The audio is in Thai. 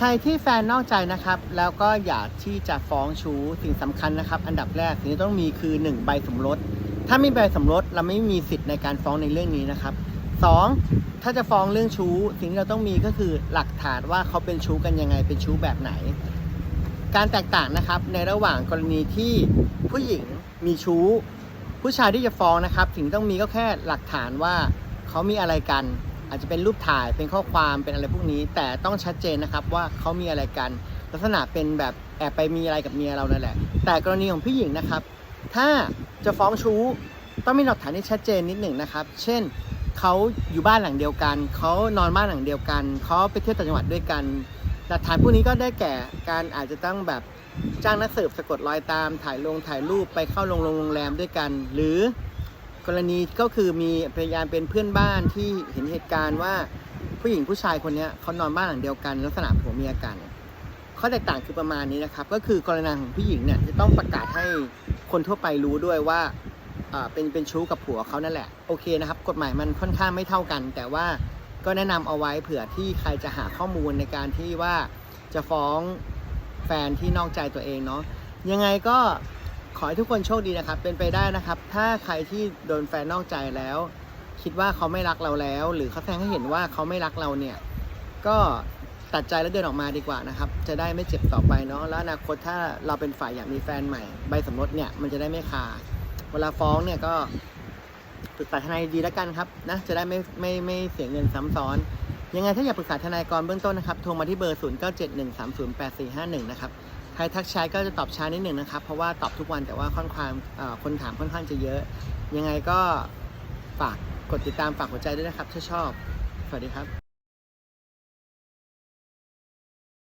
ใครที่แฟนนอกใจนะครับ แล้วก็อยากที่จะฟ้องชู้สิ่งสำคัญนะครับ อันดับแรกสิ่งที่ต้องมีคือ 1 ใบสมรส ถ้าไม่มีใบสมรสเราไม่มีสิทธิ์ในการฟ้องในเรื่องนี้นะครับ 2. ถ้าจะฟ้องเรื่องชู้ สิ่งที่เราต้องมีก็คือหลักฐานว่าเขาเป็นชู้กันยังไงเป็นชู้แบบไหน การแตกต่างนะครับในระหว่างกรณีที่ผู้หญิงมีชู้ ผู้ชายที่จะฟ้องนะครับสิ่งที่ต้องมีก็แค่หลักฐานว่าเขามีอะไรกัน อาจจะเป็นรูปถ่ายเป็นข้อความเป็นอะไรพวกนี้ แต่ต้องชัดเจนนะครับว่าเขามีอะไรกัน ลักษณะเป็นแบบแอบไปมีอะไรกับเมียเรานั่นแหละ แต่กรณีของผู้หญิงนะครับ ถ้าจะฟ้องชู้ต้องมีหลักฐานที่ชัดเจนนิดหนึ่งนะครับ เช่นเขาอยู่บ้านหลังเดียวกัน เขานอนบ้านหลังเดียวกัน เขาไปเที่ยวต่างจังหวัดด้วยกัน หลักฐานพวกนี้ก็ได้แก่การอาจจะต้องแบบจ้างนักสืบสะกดรอยตาม ถ่ายลงถ่ายรูปไปเข้าโรงโรงแรมด้วยกัน หรือ กรณีก็คือมีพยานเป็นเพื่อนบ้านที่เห็นเหตุการณ์ว่าผู้หญิงผู้ชายคนนี้เขานอนบ้านหลังเดียวกันลักษณะผัวเมียกันข้อแตกต่างคือประมาณนี้นะครับ ก็คือกรณีของผู้หญิงเนี่ยจะต้องประกาศให้คนทั่วไปรู้ด้วยว่าเป็นเป็นชู้กับผัวเขานั่นแหละโอเคนะครับ กฎหมายมันค่อนข้างไม่เท่ากัน แต่ว่าก็แนะนำเอาไว้เผื่อที่ใครจะหาข้อมูลในการที่ว่าจะฟ้องแฟนที่นอกใจตัวเองเนาะยังไงก็ ขอให้ทุกคนโชคดีนะครับ เป็นไปได้นะครับ ถ้าใครที่โดนแฟนนอกใจแล้ว คิดว่าเขาไม่รักเราแล้ว หรือเขาแสดงให้เห็นว่าเขาไม่รักเราเนี่ย ก็ตัดใจแล้วเดินออกมาดีกว่านะครับ จะได้ไม่เจ็บต่อไปเนาะ แล้วอนาคตถ้าเราเป็นฝ่ายอยากมีแฟนใหม่ ใบสมรสเนี่ยมันจะได้ไม่คา เวลาฟ้องเนี่ยก็ปรึกษาทนายดีแล้วกันครับนะ จะได้ไม่ไม่ไม่เสียเงินซ้ำซ้อน ยังไงถ้าอยากปรึกษาทนายกรเบื้องต้นนะครับ โทรมาที่เบอร์ 0971308451 นะครับ ครทักแชทก็จะตอบช้านิดหนึ่งนะครับ เพราะว่าตอบทุกวันแต่ว่าค่อนข้างคนถามค่อนข้างจะเยอะ ยังไงก็ฝากกดติดตามฝากหัวใจด้วยนะครับ ถ้าชอบ สวัสดีครับ